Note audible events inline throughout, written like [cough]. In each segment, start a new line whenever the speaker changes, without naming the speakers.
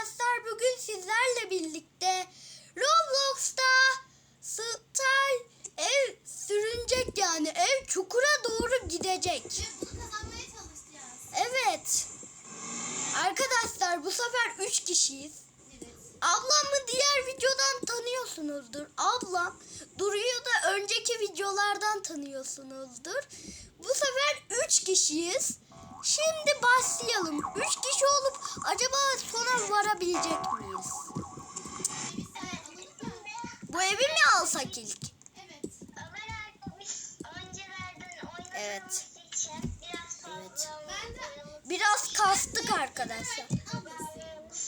arkadaşlar bugün sizlerle birlikte Roblox'ta style ev sürünecek yani ev çukura doğru gidecek. Evet. Arkadaşlar bu sefer 3 kişiyiz.
Evet.
Ablamı diğer videodan tanıyorsunuzdur. Ablam Duru'yu da önceki videolardan tanıyorsunuzdur. Bu sefer 3 kişiyiz. Şimdi başlayalım. 3 kişi olup acaba sona varabilecek miyiz? Bu evi mi alsak ilk?
Evet.
Evet.
için biraz
kastık arkadaşlar.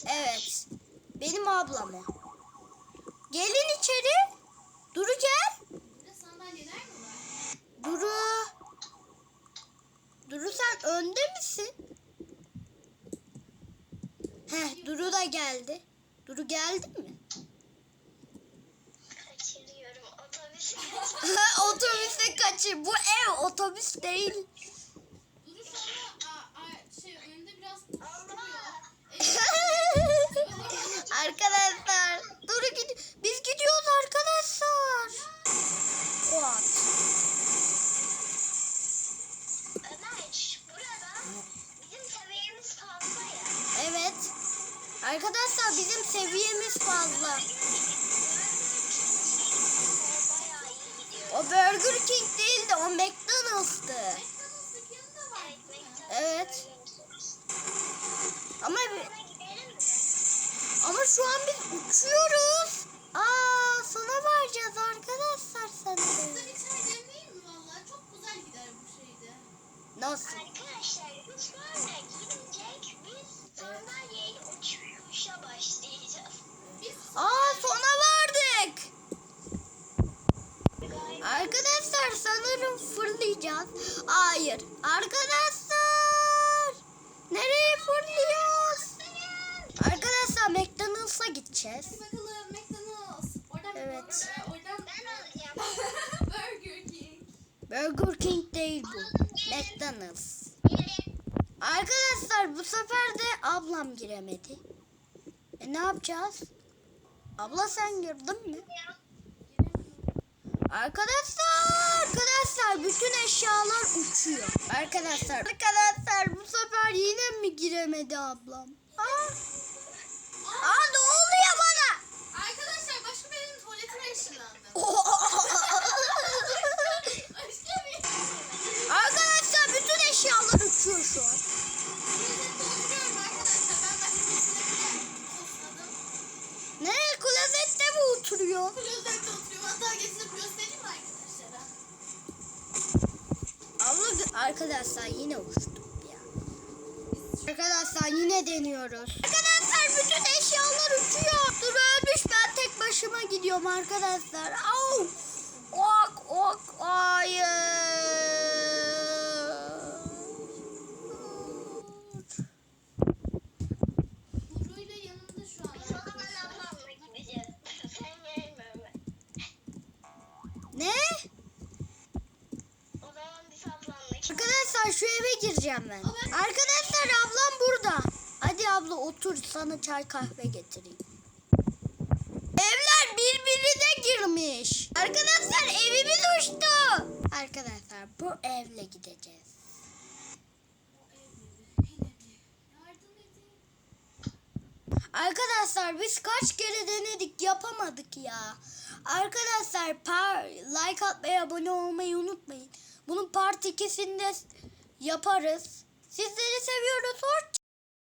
Evet. Benim ablam o. Gelin içeri. Duru gel. Duru. Duru sen önde misin? Heh Duru da geldi. Duru geldi mi?
Kaçırıyorum otobüsü. [laughs]
Otobüse kaçır. Bu ev otobüs değil. Arkadaşlar
bizim seviyemiz fazla.
O Burger King değil de o McDonald's'tı. Evet. Ama ama şu an biz uçuyoruz. Aa sana varacağız arkadaşlar.
Sen içeri demeyeyim
Arkadaşlar
sanırım fırlayacağız. Hayır. Arkadaşlar. Nereye fırlıyoruz? Arkadaşlar McDonald's'a gideceğiz.
Hadi bakalım McDonald's. Oradan
Evet.
oradan
Ben alacağım. [laughs]
Burger King.
Burger King değil bu. McDonald's. Arkadaşlar bu sefer de ablam giremedi. E ne yapacağız? Abla sen girdin mi? Arkadaşlar, arkadaşlar bütün eşyalar uçuyor. Arkadaşlar, arkadaşlar bu sefer yine mi giremedi ablam? Aa, Aa ne oluyor bana?
Arkadaşlar başka birinin tuvaletine bir. [laughs]
arkadaşlar bütün eşyalar uçuyor şu an. Oturuyor?
Klozette oturuyorum. Hatta getirip göstereyim mi arkadaşlara?
Abla arkadaşlar yine uçtuk ya. Arkadaşlar yine deniyoruz. Arkadaşlar bütün eşyalar uçuyor. Dur ölmüş ben tek başıma gidiyorum arkadaşlar. Au! Ok ok hayır.
Buruyla yanımda şu an.
Biz o zaman ablamla gideceğiz. Sen gelme Ömer.
Ne?
O zaman biz ablamla gideceğiz.
Arkadaşlar şu eve gireceğim ben. Arkadaşlar ablam burada. Hadi abla otur sana çay kahve getireyim. Evler birbirine girmiş. Arkadaşlar evimiz uçtu. Arkadaşlar bu evle gideceğiz. Arkadaşlar biz kaç kere denedik yapamadık ya. Arkadaşlar par like atmayı abone olmayı unutmayın. Bunun part 2'sinde yaparız. Sizleri seviyoruz. Hoşça